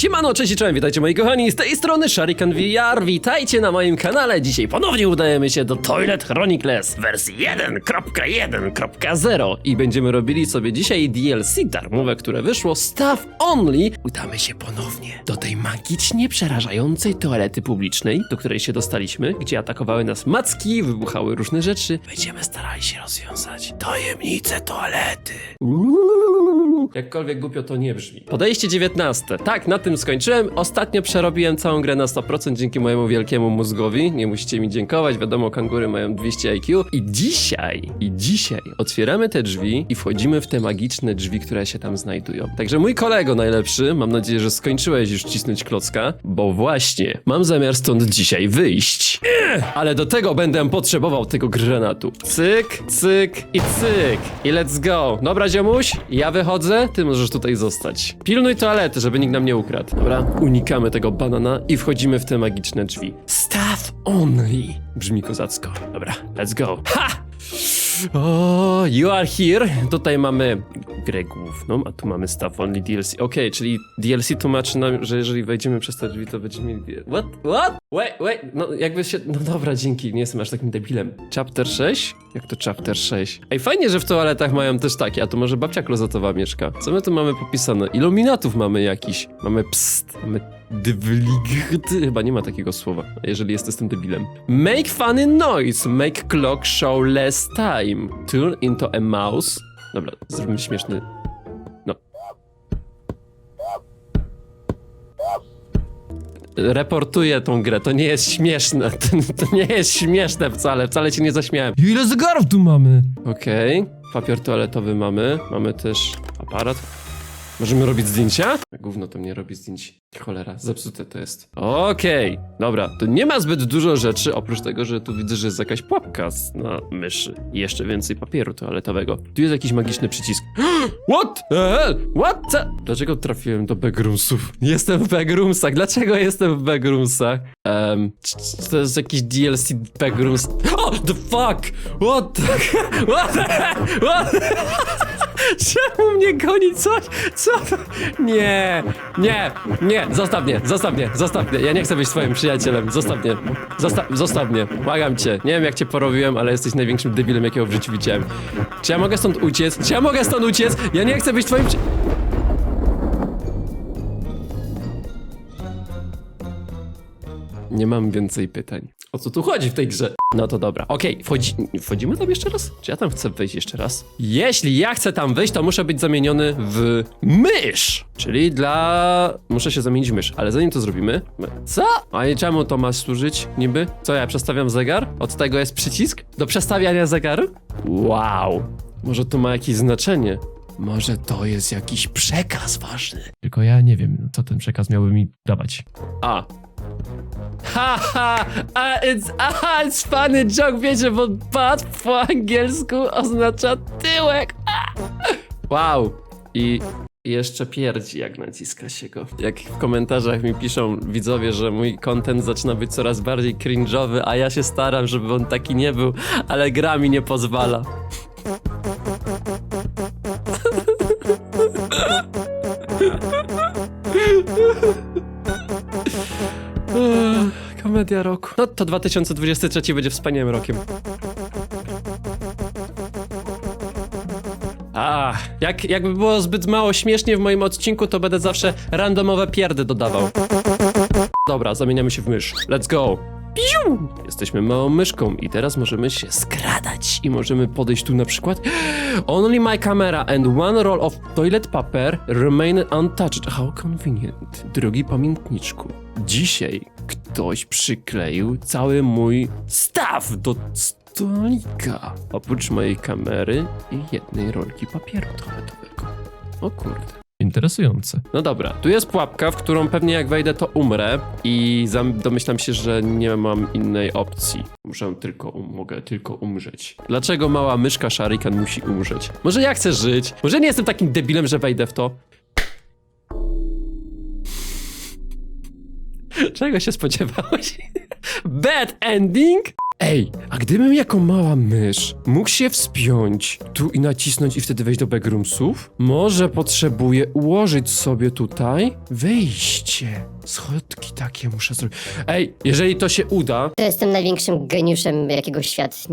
Siemano, cześć i czołem, witajcie moi kochani, z tej strony Sharikan VR, witajcie na moim kanale. Dzisiaj ponownie udajemy się do Toilet Chronicles wersji 1.1.0 i będziemy robili sobie dzisiaj DLC darmowe, które wyszło Staff Only. Udamy się ponownie do tej magicznie przerażającej toalety publicznej, do której się dostaliśmy, gdzie atakowały nas macki, wybuchały różne rzeczy. Będziemy starali się rozwiązać tajemnicę toalety. Jakkolwiek głupio to nie brzmi. Podejście 19. Tak, na tym skończyłem. Ostatnio przerobiłem całą grę na 100% dzięki mojemu wielkiemu mózgowi. Nie musicie mi dziękować, wiadomo, kangury mają 200 IQ. I dzisiaj, i dzisiaj otwieramy te drzwi i wchodzimy w te magiczne drzwi, które się tam znajdują. Także mój kolego najlepszy, mam nadzieję, że skończyłeś już cisnąć klocka, bo właśnie mam zamiar stąd dzisiaj wyjść. Ech, ale do tego będę potrzebował tego granatu. Cyk, cyk i cyk. I let's go. Dobra, ziomuś, ja wychodzę, ty możesz tutaj zostać. Pilnuj toalety, żeby nikt nam nie ukradł. Dobra, unikamy tego banana i wchodzimy w te magiczne drzwi. Staff only. Brzmi kozacko. Dobra, let's go. Ha! O, you are here. Tutaj mamy grę główną, a tu mamy staff only DLC. Okej, czyli DLC tłumaczy nam, że jeżeli wejdziemy przez te drzwi, to będziemy. What? What? Wait, wait, no jakby się... No dobra, dzięki, nie jestem aż takim debilem. Chapter 6? Jak to chapter 6? Ej, fajnie, że w toaletach mają też takie, a to może babcia klozetowa mieszka. Co my tu mamy popisane? Iluminatów mamy jakiś. Mamy pst, mamy dywligd. Chyba nie ma takiego słowa, jeżeli jest jestem debilem. Make funny noise, make clock show less time. Turn into a mouse. Dobra, zrobimy śmieszny. No. Reportuję tą grę, to nie jest śmieszne. To, to nie jest śmieszne wcale, wcale cię nie zaśmiałem. Ile zegarów tu mamy? Okej, papier toaletowy mamy, mamy też aparat. Możemy robić zdjęcia? Gówno to mnie robi zdjęć. Cholera, zepsute to jest. Okej, dobra, to nie ma zbyt dużo rzeczy, oprócz tego, że tu widzę, że jest jakaś pułapka z- na myszy. I jeszcze więcej papieru toaletowego. Tu jest jakiś magiczny przycisk. What the hell? What the... Dlaczego trafiłem do backroomsów? Jestem w backroomsach. Dlaczego jestem w backroomsach? Um, to jest jakiś DLC backrooms? Oh, the fuck! What the... What the... What the... Czemu mnie goni coś? Co to? Nie, nie, nie, zostaw mnie, zostaw mnie, zostaw mnie. Ja nie chcę być twoim przyjacielem, zostaw mnie. Zosta zostaw mnie, błagam cię. Nie wiem jak cię porobiłem, ale jesteś największym debilem jakiego w życiu widziałem. Czy ja mogę stąd uciec? Czy ja mogę stąd uciec? Ja nie chcę być twoim przy... Nie mam więcej pytań. O co tu chodzi w tej grze? No to dobra. Okej, wchodzi... wchodzimy tam jeszcze raz? Czy ja tam chcę wejść jeszcze raz? Jeśli ja chcę tam wejść, to muszę być zamieniony w mysz! Czyli dla... Muszę się zamienić w mysz, ale zanim to zrobimy... Co? A i czemu to ma służyć niby? Co, ja przestawiam zegar? Od tego jest przycisk? Do przestawiania zegaru? Wow! Może to ma jakieś znaczenie? Może to jest jakiś przekaz ważny. Tylko ja nie wiem, co ten przekaz miałby mi dawać. A, Haha, a it's, aha, it's funny joke, wiecie, bo butt po angielsku oznacza tyłek. Wow. I jeszcze pierdzi, jak naciska się go. Jak w komentarzach mi piszą widzowie, że mój content zaczyna być coraz bardziej cringe'owy, a ja się staram, żeby on taki nie był, ale gra mi nie pozwala. Roku. No to 2023 będzie wspaniałym rokiem. A, jak, jakby było zbyt mało śmiesznie w moim odcinku, to będę zawsze randomowe pierdy dodawał. Dobra, zamieniamy się w mysz. Let's go. Piu! Jesteśmy małą myszką i teraz możemy się skradać i możemy podejść tu na przykład. Only my camera and one roll of toilet paper remain untouched. How convenient. Drogi pamiętniczku, dzisiaj ktoś przykleił cały mój staw do stolika. Oprócz mojej kamery i jednej rolki papieru toaletowego. O kurde. Interesujące. No dobra, tu jest pułapka, w którą pewnie jak wejdę, to umrę i domyślam się, że nie mam innej opcji. Muszę tylko, um- mogę tylko umrzeć. Dlaczego mała myszka Sharikan musi umrzeć? Może ja chcę żyć? Może nie jestem takim debilem, że wejdę w to? Czego się spodziewałeś? Bad ending? Ej, a gdybym jako mała mysz mógł się wspiąć tu i nacisnąć i wtedy wejść do backroomsów? Może potrzebuję ułożyć sobie tutaj wejście. Schodki takie muszę zrobić. Ej, jeżeli to się uda... To jestem największym geniuszem, jakiego świat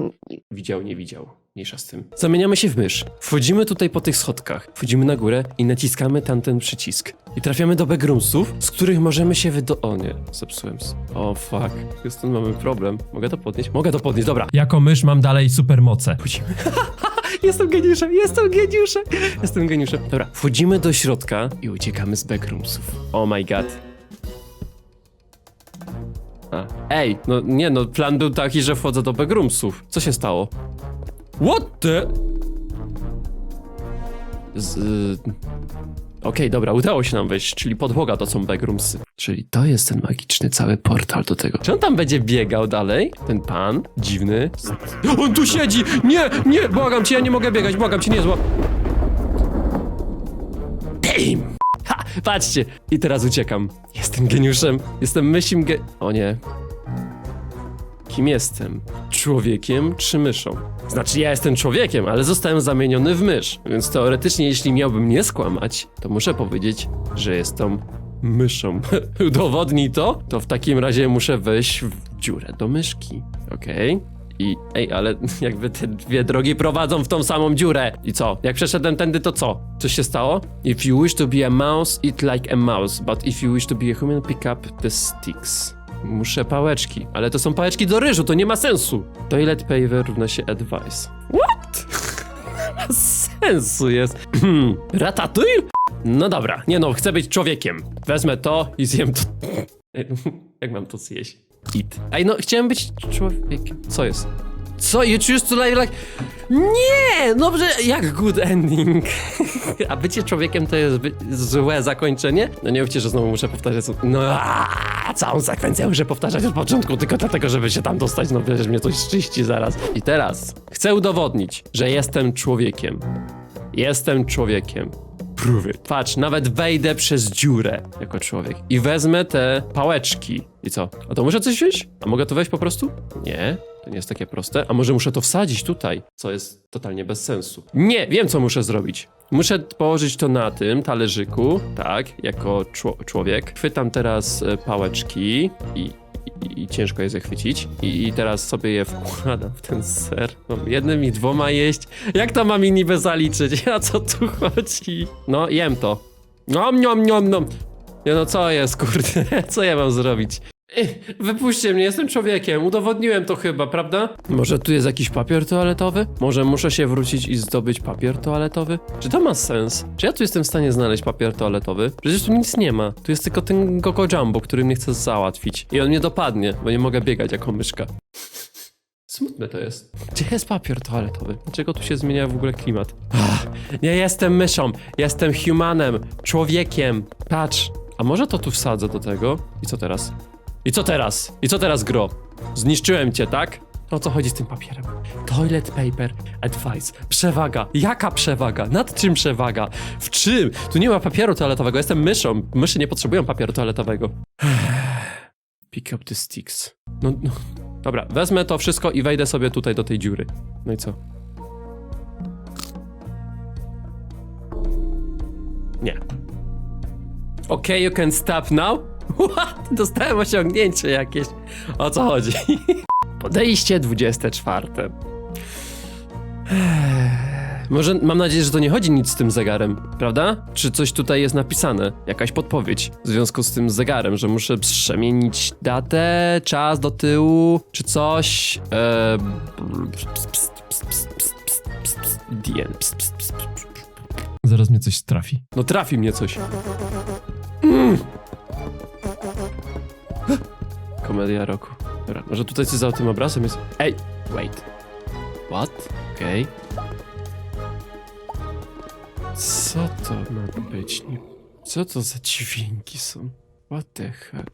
Widział, nie widział. Mniejsza z tym. Zamieniamy się w mysz. Wchodzimy tutaj po tych schodkach. Wchodzimy na górę i naciskamy tamten przycisk. I trafiamy do backroomsów, z których możemy się wydo... O nie, zepsułem. s- O fuck. Stąd mamy problem. Mogę to podnieść? Mogę to podnieść, dobra. Jako mysz mam dalej supermoce. Wchodzimy. jestem geniuszem, jestem geniuszem, jestem geniuszem. Dobra, wchodzimy do środka i uciekamy z backroomsów. Oh my god. Ej, no nie no, plan był taki, że wchodzę do backroomsów. Co się stało? What the... Z... y, Okej, dobra, udało się nam wejść, czyli podłoga to są backroomsy. Czyli to jest ten magiczny cały portal do tego. Czy on tam będzie biegał dalej? Ten pan? Dziwny. On tu siedzi! Nie, nie, błagam cię, ja nie mogę biegać, błagam cię, nie zła... Damn! Ha, patrzcie! I teraz uciekam. Jestem geniuszem. Jestem myślim ge... O nie. Kim jestem? Człowiekiem czy myszą? Znaczy, ja jestem człowiekiem, ale zostałem zamieniony w mysz. Więc teoretycznie, jeśli miałbym nie skłamać, to muszę powiedzieć, że jestem myszą. Udowodnij to? To w takim razie muszę wejść w dziurę do myszki. Okej. I ej, ale jakby te dwie drogi prowadzą w tą samą dziurę. I co? Jak przeszedłem tędy, to co? Coś się stało? If you wish to be a mouse, eat like a mouse, but if you wish to be a human, pick up the sticks. Muszę pałeczki, ale to są pałeczki do ryżu, to nie ma sensu. Toilet paper równa się advice. What? sensu jest. Ratatouille? No dobra, nie no, chcę być człowiekiem. Wezmę to i zjem to. Jak mam to zjeść? Eat. Ej, no chciałem być człowiekiem. Co jest? Co? You choose to live like... Nie! Dobrze, jak good ending. A bycie człowiekiem to jest by- złe zakończenie? No nie mówcie, że znowu muszę powtarzać. No, aaa, całą sekwencję muszę powtarzać od początku, tylko dlatego, żeby się tam dostać. No przecież mnie coś czyści zaraz. I teraz chcę udowodnić, że jestem człowiekiem. Jestem człowiekiem. Prove it. Patrz, nawet wejdę przez dziurę jako człowiek i wezmę te pałeczki. I co? A to muszę coś wziąć? A mogę to wejść po prostu? Nie, to nie jest takie proste. A może muszę to wsadzić tutaj, co jest totalnie bez sensu. Nie, wiem co muszę zrobić. Muszę położyć to na tym talerzyku, tak, jako czło- człowiek. Chwytam teraz e, pałeczki i, i, i ciężko je zachwycić. I, I teraz sobie je wkładam w ten ser. Mam jednym i dwoma jeść. Jak to mam mi niby zaliczyć? A co tu chodzi? No, jem to. Nom, nom, nom, nom. Nie no, co jest, kurde? Co ja mam zrobić? Ech, Wypuśćcie mnie, jestem człowiekiem. Udowodniłem to chyba, prawda? Może tu jest jakiś papier toaletowy? Może muszę się wrócić i zdobyć papier toaletowy? Czy to ma sens? Czy ja tu jestem w stanie znaleźć papier toaletowy? Przecież tu nic nie ma. Tu jest tylko ten Gogo Jumbo, który mnie chce załatwić. I on mnie dopadnie, bo nie mogę biegać jako myszka. Smutne to jest. Gdzie jest papier toaletowy? Dlaczego tu się zmienia w ogóle klimat? Ach, nie jestem myszą, jestem humanem, człowiekiem. Patrz, a może to tu wsadzę do tego? I co teraz? I co teraz? I co teraz, gro? Zniszczyłem cię, tak? O co chodzi z tym papierem? Toilet paper advice. Przewaga. Jaka przewaga? Nad czym przewaga? W czym? Tu nie ma papieru toaletowego. Jestem myszą. Myszy nie potrzebują papieru toaletowego. Pick up the sticks. No, no. Dobra, wezmę to wszystko i wejdę sobie tutaj do tej dziury. No i co? Nie. Okay, you can stop now? What? Dostałem osiągnięcie jakieś. O co chodzi? Podejście 24. Może mam nadzieję, że to nie chodzi nic z tym zegarem, prawda? Czy coś tutaj jest napisane? Jakaś podpowiedź w związku z tym zegarem, że muszę przemienić datę, czas do tyłu, czy coś? Eee... Zaraz mnie coś trafi. No trafi mnie coś. Mm. Komedia roku. Dobra, może tutaj coś za tym obrazem jest... Ej, wait. What? Okej. Co to ma być? Co to za dźwięki są? What the hell?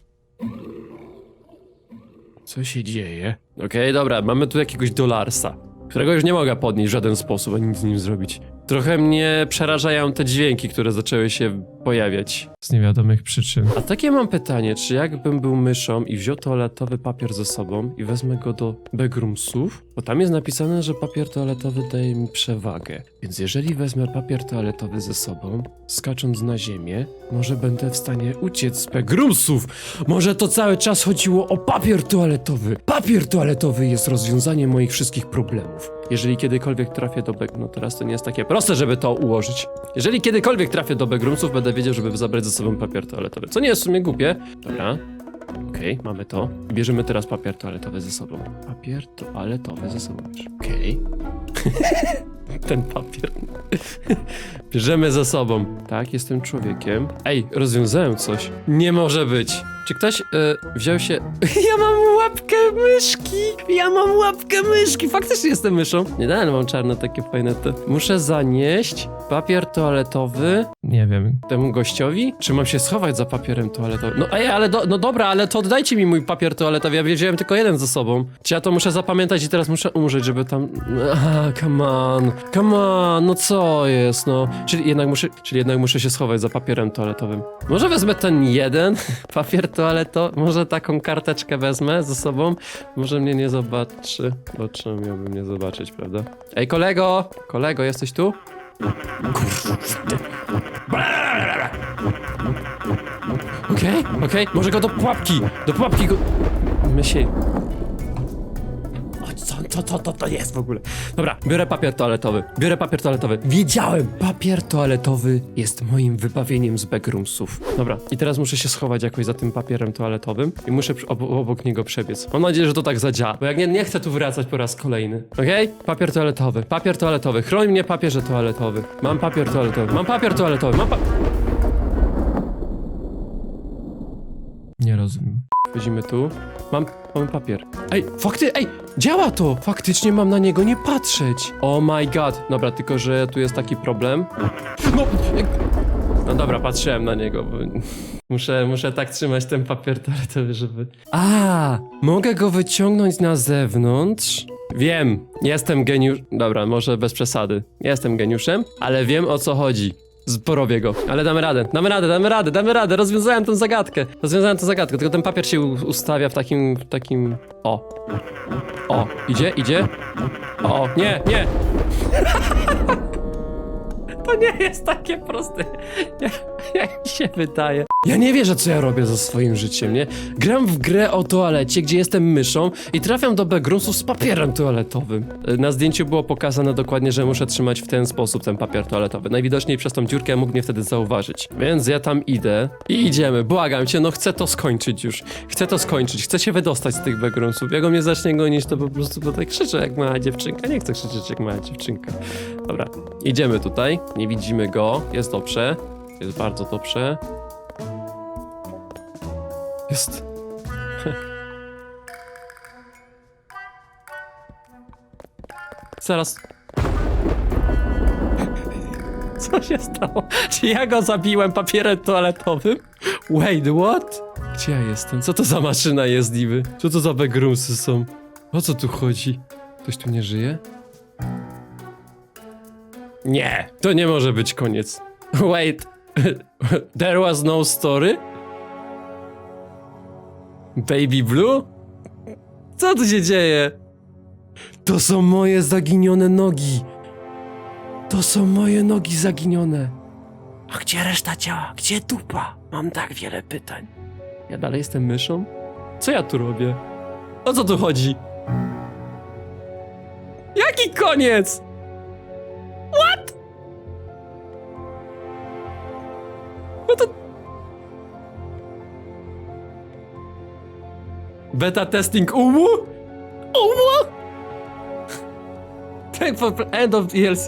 Co się dzieje? Okej, dobra, mamy tu jakiegoś dolarsa, którego już nie mogę podnieść w żaden sposób, ani nic z nim zrobić. Trochę mnie przerażają te dźwięki, które zaczęły się pojawiać. Z niewiadomych przyczyn. A takie mam pytanie, czy jakbym był myszą i wziął toaletowy papier ze sobą i wezmę go do backroomsów, bo tam jest napisane, że papier toaletowy daje mi przewagę. Więc jeżeli wezmę papier toaletowy ze sobą, skacząc na ziemię, może będę w stanie uciec z backroomsów. Może to cały czas chodziło o papier toaletowy. Papier toaletowy jest rozwiązaniem moich wszystkich problemów. Jeżeli kiedykolwiek trafię do back... No teraz to nie jest takie proste, żeby to ułożyć. Jeżeli kiedykolwiek trafię do backroomsów, będę wiedział, żeby zabrać ze sobą papier toaletowy. Co nie jest w sumie głupie. Dobra. Okej, mamy to. Bierzemy teraz papier toaletowy ze sobą. Papier toaletowy ze sobą. Okej. Ten papier. Bierzemy ze sobą. Tak, jestem człowiekiem. Ej, rozwiązałem coś. Nie może być. Czy ktoś y, wziął się... Ja mam łapkę myszki! Ja mam łapkę myszki! Faktycznie jestem myszą. Nie dałem, mam czarne takie fajne te. Muszę zanieść papier toaletowy Nie wiem. temu gościowi? Czy mam się schować za papierem toaletowym? No ej, ale do, no dobra, ale to oddajcie mi mój papier toaletowy, ja wziąłem tylko jeden ze sobą. Czy ja to muszę zapamiętać i teraz muszę umrzeć, żeby tam... Aha, come on, come on, no co jest, no. Czyli jednak muszę, czyli jednak muszę się schować za papierem toaletowym. Może wezmę ten jeden papier toaletowy, może taką karteczkę wezmę ze sobą, może mnie nie zobaczy, bo czemu miałbym nie zobaczyć, prawda? Ej, kolego, kolego, jesteś tu? Okej, okej, może go do pułapki, do pułapki go... Myśli... Co, co, to, to jest w ogóle? Dobra, biorę papier toaletowy, biorę papier toaletowy. Wiedziałem! Papier toaletowy jest moim wybawieniem z backroomsów. Dobra, i teraz muszę się schować jakoś za tym papierem toaletowym i muszę ob obok niego przebiec. Mam nadzieję, że to tak zadziała, bo jak nie, nie chcę tu wracać po raz kolejny. Okej? Papier toaletowy, papier toaletowy, chroń mnie papierze toaletowy. Mam papier toaletowy, mam papier toaletowy, mam pa... Nie rozumiem. Wchodzimy tu. Mam, mamy papier. Ej, fakty, ej, działa to! Faktycznie mam na niego nie patrzeć. Oh my god. Dobra, tylko że tu jest taki problem. No, jak- no dobra, patrzyłem na niego, bo muszę, muszę tak trzymać ten papier toaletowy, żeby... A, mogę go wyciągnąć na zewnątrz? Wiem, jestem geniusz... Dobra, może bez przesady. Jestem geniuszem, ale wiem o co chodzi. Z- Porobię go, ale damy radę, damy radę, damy radę, damy radę, rozwiązałem tę zagadkę, rozwiązałem tę zagadkę, tylko ten papier się ustawia w takim, w takim, o, o, idzie, idzie, o, nie, nie, to nie jest takie proste, jak, jak mi się wydaje. Ja nie wierzę, co ja robię ze swoim życiem, nie? Gram w grę o toalecie, gdzie jestem myszą i trafiam do backroomsów z papierem toaletowym. Na zdjęciu było pokazane dokładnie, że muszę trzymać w ten sposób ten papier toaletowy. Najwidoczniej przez tą dziurkę mógł mnie wtedy zauważyć. Więc ja tam idę i idziemy. Błagam cię, no chcę to skończyć już. Chcę to skończyć, chcę się wydostać z tych backroomsów. Jak on mnie zacznie gonić, to po prostu tutaj krzyczę jak mała dziewczynka. Nie chcę krzyczeć jak mała dziewczynka. Dobra, idziemy tutaj. Nie widzimy go. Jest dobrze. Jest bardzo dobrze. Jest. Zaraz. Co się stało? Czy ja go zabiłem papierem toaletowym? Wait, what? Gdzie ja jestem? Co to za maszyna jest niby? Co to za backroomsy są? O co tu chodzi? Ktoś tu nie żyje? Nie, to nie może być koniec. Wait, there was no story? Baby Blue? Co tu się dzieje? To są moje zaginione nogi. To są moje nogi zaginione. A gdzie reszta ciała? Gdzie dupa? Mam tak wiele pytań. Ja dalej jestem myszą? Co ja tu robię? O co tu chodzi? Jaki koniec? Beta testing UMU? UMU? Thank for end of DLC.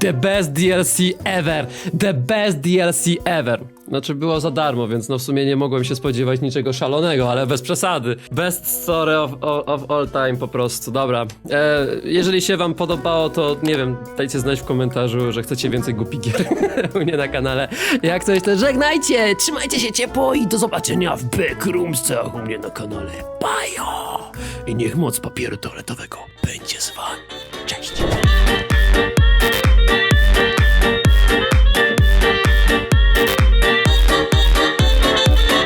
The best DLC ever! The best DLC ever! Znaczy było za darmo, więc no w sumie nie mogłem się spodziewać niczego szalonego, ale bez przesady. Best story of, of, of all time po prostu, dobra. E, jeżeli się wam podobało, to nie wiem, dajcie znać w komentarzu, że chcecie więcej głupi gier u mnie na kanale. Jak coś, to żegnajcie, trzymajcie się ciepło i do zobaczenia w Backroomsach u mnie na kanale. Bajo! I niech moc papieru toaletowego będzie z wami.